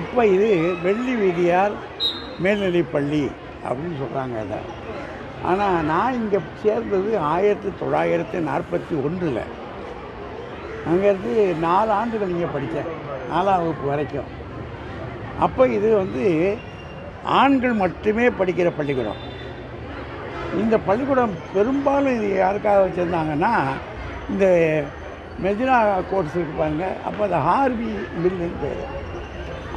இப்போ இது வெள்ளி வீதியார் மேல்நிலைப்பள்ளி அப்படின்னு சொல்கிறாங்க அதை. ஆனால் நான் இங்கே சேர்ந்தது ஆயிரத்தி தொள்ளாயிரத்தி நாற்பத்தி ஒன்றில். அங்கேருந்து நாலு ஆண்டுகள் இங்கே படித்தேன் நாலாம் வகுப்பு வரைக்கும். அப்போ இது வந்து ஆண்கள் மட்டுமே படிக்கிற பள்ளிக்கூடம். இந்த பள்ளிக்கூடம் பெரும்பாலும் இது யாருக்காக வச்சுருந்தாங்கன்னா இந்த மெஜினா கோர்ஸ் இருப்பாங்க அப்போ அந்த ஹார்வி மில்லுன்னு பேர்.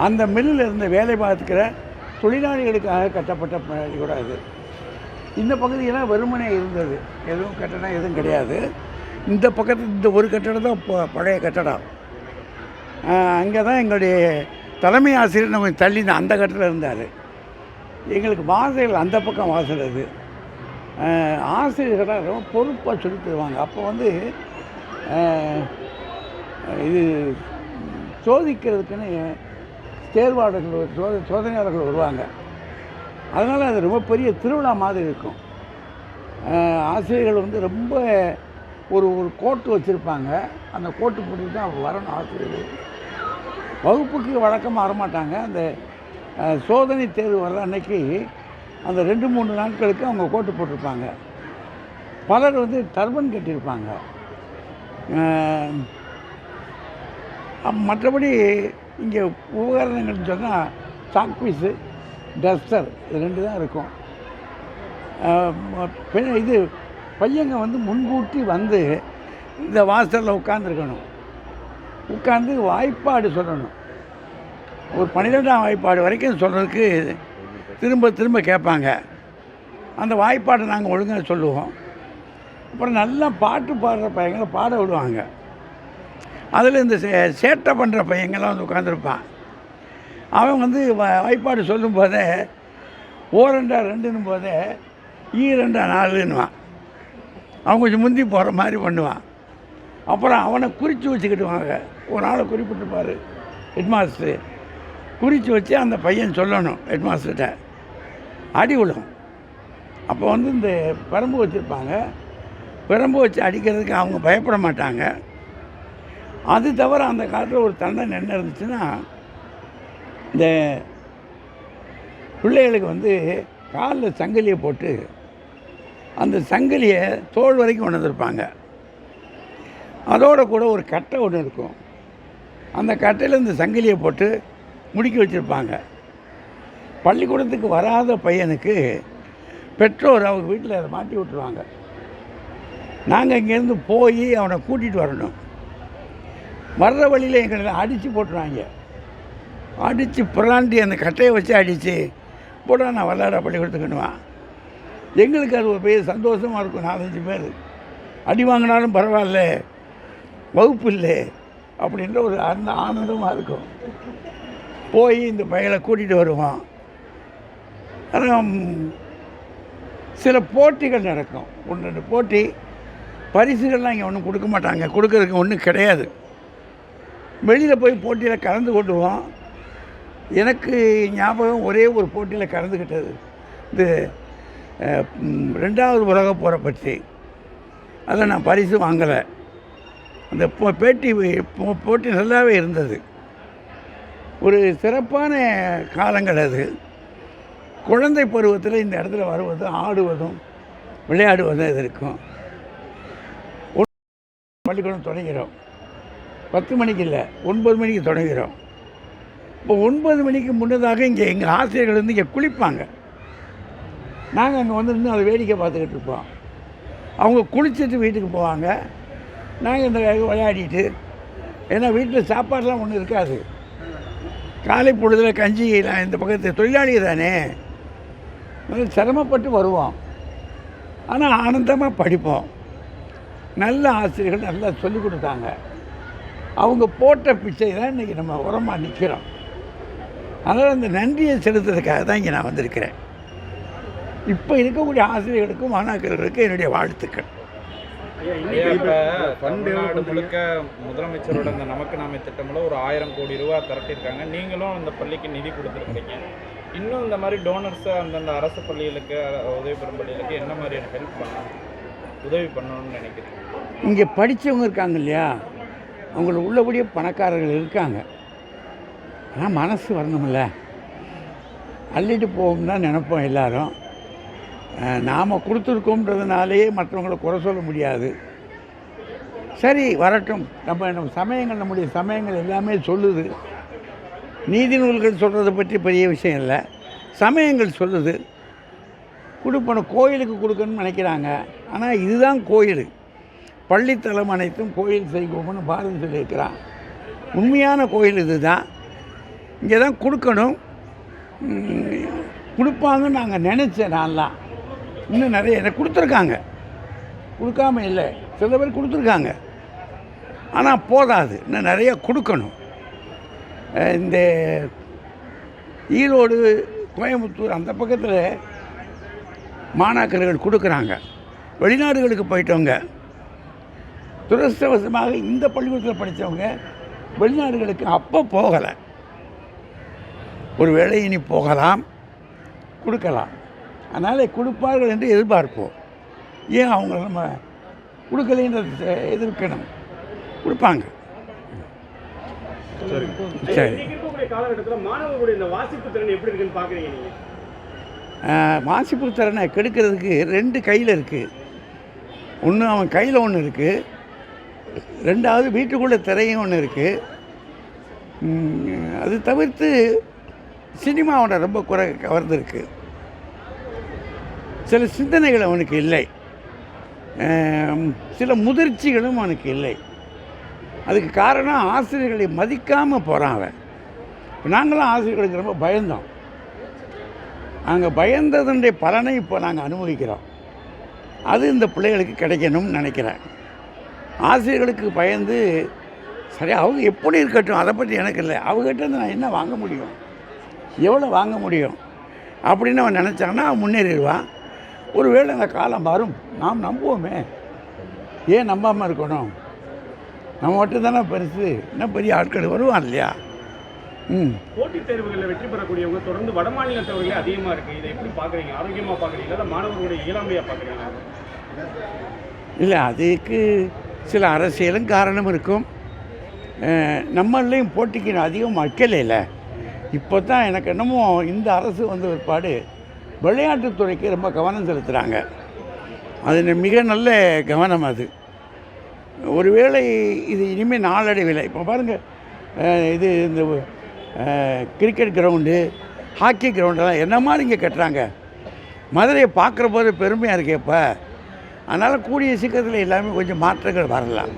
அந்த மில்லில் இருந்த வேலை பார்த்துக்கிற தொழிலாளிகளுக்காக கட்டப்பட்ட பள்ளிக்கூடம் இது. இந்த பகுதியெல்லாம் வெறுமனே இருந்தது. எதுவும் கட்டடம் எதுவும் கிடையாது. இந்த பக்கத்து இந்த ஒரு கட்டடம் தான் இப்போ பழைய கட்டடம். அங்கே தான் எங்களுடைய தலைமை ஆசிரியர் நம்ம தள்ளி அந்த கட்டத்தில் இருந்தார். எங்களுக்கு வாசல் அந்த பக்கம் வாசல் அது. ஆசிரியர்களாக ரொம்ப பொறுப்பாக சொல்லி தருவாங்க. அப்போ வந்து இது சோதிக்கிறதுக்குன்னு தேர்வாளர்கள் சோத சோதனையாளர்கள் வருவாங்க. அதனால் அது ரொம்ப பெரிய திருவிழா மாதிரி இருக்கும். ஆசிரியர்கள் வந்து ரொம்ப ஒரு ஒரு கோட்டு வச்சுருப்பாங்க. அந்த கோட்டு போட்டு தான் வரணும் ஆசிரியர்கள். வகுப்புக்கு வழக்கமாக வரமாட்டாங்க. அந்த சோதனை தேர்வு வர்ற அன்னைக்கு அந்த ரெண்டு மூணு நாட்களுக்கு அவங்க கோட்டு போட்டிருப்பாங்க. பலர் வந்து டர்பன் கட்டியிருப்பாங்க. மற்றபடி இங்கே உபகரணங்கள்னு சொன்னால் சாக்பீஸு டஸ்டர் இது ரெண்டு தான் இருக்கும். பெண் இது பையங்க வந்து முன்கூட்டி வந்து இந்த வாசலில் உட்காந்துருக்கணும் உட்காந்து வாய்ப்பாடு சொல்லணும். ஒரு பன்னிரெண்டாம் வாய்ப்பாடு வரைக்கும் சொல்கிறதுக்கு திரும்ப திரும்ப கேட்பாங்க. அந்த வாய்ப்பாடை நாங்கள் ஒழுங்காக சொல்லுவோம். அப்புறம் நல்லா பாட்டு பாடுற பையங்களை பாட விடுவாங்க. அதில் இந்த சே சேட்டை பண்ணுற பையங்கள்லாம் வந்து உட்காந்துருப்பான். அவன் வந்து வ- வாய்ப்பாடு சொல்லும் போதே ஓ ரெண்டா ரெண்டுன்னும் போதே ஈ ரெண்டா நாலுன்னுவான். அவன் கொஞ்சம் முந்தி போகிற மாதிரி பண்ணுவான். அப்புறம் அவனை குறித்து வச்சுக்கிட்டுவாங்க. ஒரு ஆளை குறிப்பிட்டுப்பார் ஹெட்மாஸ்டரு. குறித்து வச்சு அந்த பையன் சொல்லணும் ஹெட்மாஸ்டர்கிட்ட. அடி விழும் அப்போ வந்து இந்த பெரம்பு வச்சுருப்பாங்க. பெரம்பு வச்சு அடிக்கிறதுக்கு அவங்க பயப்பட மாட்டாங்க. அது தவிர அந்த காலத்தில் ஒரு தண்டனை என்ன இருந்துச்சுன்னா இந்த பிள்ளைகளுக்கு வந்து காலில் சங்கிலியை போட்டு அந்த சங்கிலியை தோல் வரைக்கும் கொண்டு வந்திருப்பாங்க. அதோட கூட ஒரு கட்டை ஒன்று இருக்கும். அந்த கட்டையில் இந்த சங்கிலியை போட்டு முடிக்க வச்சுருப்பாங்க. பள்ளிக்கூடத்துக்கு வராத பையனுக்கு பெற்றோர் அவங்க வீட்டில் அதை மாட்டி விட்டுருவாங்க. நாங்கள் இங்கேருந்து போய் அவனை கூட்டிகிட்டு வரணும். வர்ற வழியில் எங்களை அடித்து போட்டுருவாங்க. அடித்து புறாண்டி அந்த கட்டையை வச்சு அடித்து போடா நான் விளையாட பள்ளிக்கூடத்துக்குன்னுவான் எங்களுக்கு அது ஒரு பெரிய சந்தோஷமாக இருக்கும் நாலஞ்சு பேர். அடி வாங்கினாலும் பரவாயில்ல வகுப்பு இல்லை அப்படின்ற ஒரு அந்த ஆனந்தமாக இருக்கும். போய் இந்த பயலை கூட்டிகிட்டு வருவோம். ஆனால் சில போட்டிகள் நடக்கும். ஒன்று ரெண்டு போட்டி. பரிசுகள்லாம் இங்கே ஒன்றும் கொடுக்க மாட்டாங்க. கொடுக்கறதுக்கு ஒன்றும் கிடையாது. வெளியில் போய் போட்டியில் கலந்து கொண்டுவோம் எனக்கு ஞாபகம் ஒரே ஒரு போட்டியில் கலந்துக்கிட்டது இது ரெண்டாவது உலக போரை பற்றி. அதில் நான் பரிசு வாங்கலை. அந்த போ- பேட்டி போட்டி நல்லாவே இருந்தது. ஒரு சிறப்பான காலங்கள் அது. குழந்தை பருவத்தில் இந்த இடத்துல வருவதும் ஆடுவதும் விளையாடுவதும் இது இருக்கும். பள்ளிக்கூடம் தொடங்கிறோம் பத்து மணிக்கு இல்லை ஒன்பது மணிக்கு தொடங்கிறோம் இப்போ ஒன்பது மணிக்கு முன்னதாக இங்கே எங்கள் ஆசிரியர்கள் வந்து இங்கே குளிப்பாங்க. நாங்கள் அங்கே வந்து நின்று அதை வேடிக்கை பார்த்துக்கிட்டு இருப்போம். அவங்க குளிச்சுட்டு வீட்டுக்கு போவாங்க. நாங்கள் இந்த விளையாடிட்டு ஏன்னா வீட்டில் சாப்பாடெலாம் ஒன்றும் இருக்காது. காலை பொழுதில் கஞ்சி இந்த பக்கத்து தொழிலாளி தானே. நல்லா சிரமப்பட்டு வருவோம். ஆனால் ஆனந்தமாக படிப்போம். நல்ல ஆசிரியர்கள் நல்லா சொல்லிக் கொடுத்தாங்க. அவங்க போட்ட பிச்சை தான் இன்றைக்கி நம்ம உரமாக நிற்கிறோம் அதனால் அந்த நன்றியை செலுத்துறதுக்காக தான் இங்கே நான் வந்திருக்கிறேன். இப்போ இருக்கக்கூடிய ஆசிரியர்களுக்கும் மாணாக்கர்களுக்கும் என்னுடைய வாழ்த்துக்கள். தமிழ்நாடு முழுக்க முதலமைச்சரோட இந்த நமக்கு நாமே திட்டம்ல ஒரு ஆயிரம் கோடி ரூபாய் திரட்டியிருக்காங்க. நீங்களும் அந்த பள்ளிக்கு நிதி கொடுத்துருக்கீங்க இன்னும் இந்த மாதிரி டோனர்ஸ் அந்தந்த அரசு பள்ளிகளுக்கு உதவி பெறும் பள்ளிகளுக்கு என்ன மாதிரியான ஹெல்ப் பண்ணணும் உதவி பண்ணணும்னு நினைக்கிறேன் இங்கே படித்தவங்க இருக்காங்க இல்லையா? அவங்கள உள்ளபடியே பணக்காரர்கள் இருக்காங்க. ஆனால் மனசு வரணும்ல. அள்ளிட்டு போகும் தான் நினைப்போம் எல்லாரும். நாம் கொடுத்துருக்கோன்றதுனாலேயே மற்றவங்களை குறை சொல்ல முடியாது. சரி வரட்டும். நம்ம நம்ம சமயங்கள் நம்முடைய சமயங்கள் எல்லாமே சொல்லுது. நீதி நூல்கள் சொல்கிறத பற்றி பெரிய விஷயம் இல்லை. சமயங்கள் சொல்லுது. கொடுப்பணும் கோயிலுக்கு கொடுக்கணும்னு நினைக்கிறாங்க. ஆனால் இதுதான் கோயில். பள்ளித்தலம் அனைத்தும் கோயில் செய்வோம்னு பாரதி சொல்லியிருக்கிறான். உண்மையான கோயில் இது தான் இங்கே தான் கொடுக்கணும். கொடுப்பாங்கன்னு நாங்கள் நினச்சேன் நான்லாம். இன்னும் நிறைய எனக்கு கொடுத்துருக்காங்க. கொடுக்காம இல்லை. சில பேர் கொடுத்துருக்காங்க. ஆனால் போதாது. இன்னும் நிறைய கொடுக்கணும். இந்த ஈரோடு கோயம்புத்தூர் அந்த பக்கத்தில் மாணாக்கர்கள் கொடுக்குறாங்க. வெளிநாடுகளுக்கு போயிட்டவங்க. துரதிருஷ்டவசமாக இந்த பள்ளிக்கூடத்தில் படித்தவங்க வெளிநாடுகளுக்கு அப்போ போகலை. ஒருவேளை இனி போகலாம் கொடுக்கலாம். அதனால் கொடுப்பார்கள் என்று எதிர்பார்ப்போம். ஏன் அவங்க நம்ம கொடுக்கலைன்றத எதிர்க்கணும்? கொடுப்பாங்க. சரி. வாசிப்பு திறனை கெடுக்கிறதுக்கு ரெண்டு கையில் இருக்குது ஒன்று அவன் கையில் ஒன்று இருக்குது ரெண்டாவது வீட்டுக்குள்ளே திரையும் ஒன்று இருக்குது அது தவிர்த்து சினிமாவோட ரொம்ப குறை கவர்ந்துருக்கு. சில சிந்தனைகள் அவனுக்கு இல்லை. சில முதிர்ச்சிகளும் அவனுக்கு இல்லை. அதுக்கு காரணம் ஆசிரியர்களை மதிக்காமல் போகிறான் அவன். இப்போ நாங்களாம் ஆசிரியர்களுக்கு ரொம்ப பயந்தோம். நாங்கள் பயந்ததனுடைய பலனை இப்போ நாங்கள் அனுபவிக்கிறோம். அது இந்த பிள்ளைகளுக்கு கிடைக்கணும்னு நினைக்கிறேன். ஆசிரியர்களுக்கு பயந்து சரி அவங்க எப்படி இருக்கட்டும் அதை பற்றி எனக்கு இல்லை. அவங்ககிட்ட நான் என்ன வாங்க முடியும்? எவ்வளோ வாங்க முடியும்? அப்படின்னு அவன் நினச்சான்னா அவன் முன்னேறிடுவான். ஒருவேளை அந்த காலம் வரும் நாம் நம்புவோமே. ஏன் நம்பாமல் இருக்கணும்? நம்ம மட்டும் தானே பெருசு. இன்னும் பெரிய ஆட்கள் வருவான் இல்லையா? ம். போட்டித் தேர்வுகளில் வெற்றி பெறக்கூடியவங்க தொடர்ந்து வட மாநிலத்தவர்களே அதிகமா இருக்கு. இதை எப்படி பாக்குறீங்க ஆரோக்கியமா பாக்குறீங்களா இல்ல மாணவர்களுடைய இயலாமையா பாக்குறீங்களா இல்லை அதுக்கு சில அரசியலும் காரணம் இருக்கும். நம்மளையும் போட்டிக்கு அதிகம் வைக்கலைல இப்போ தான் எனக்கு என்னமோ இந்த அரசு வந்த பிற்பாடு விளையாட்டுத்துறைக்கு ரொம்ப கவனம் செலுத்துகிறாங்க அது மிக நல்ல கவனம் அது. ஒருவேளை இது இனிமேல் நாளடைவில் இப்போ பாருங்கள் இது இந்த கிரிக்கெட் கிரவுண்டு ஹாக்கி கிரவுண்டெல்லாம் என்ன மாதிரி இங்கே கட்டுறாங்க? மதுரையை பார்க்குற போது பெருமையாக இருக்கே இப்போ அதனால் கூடிய சீக்கிரத்தில் எல்லாமே கொஞ்சம் மாற்றங்கள் வரலாம்.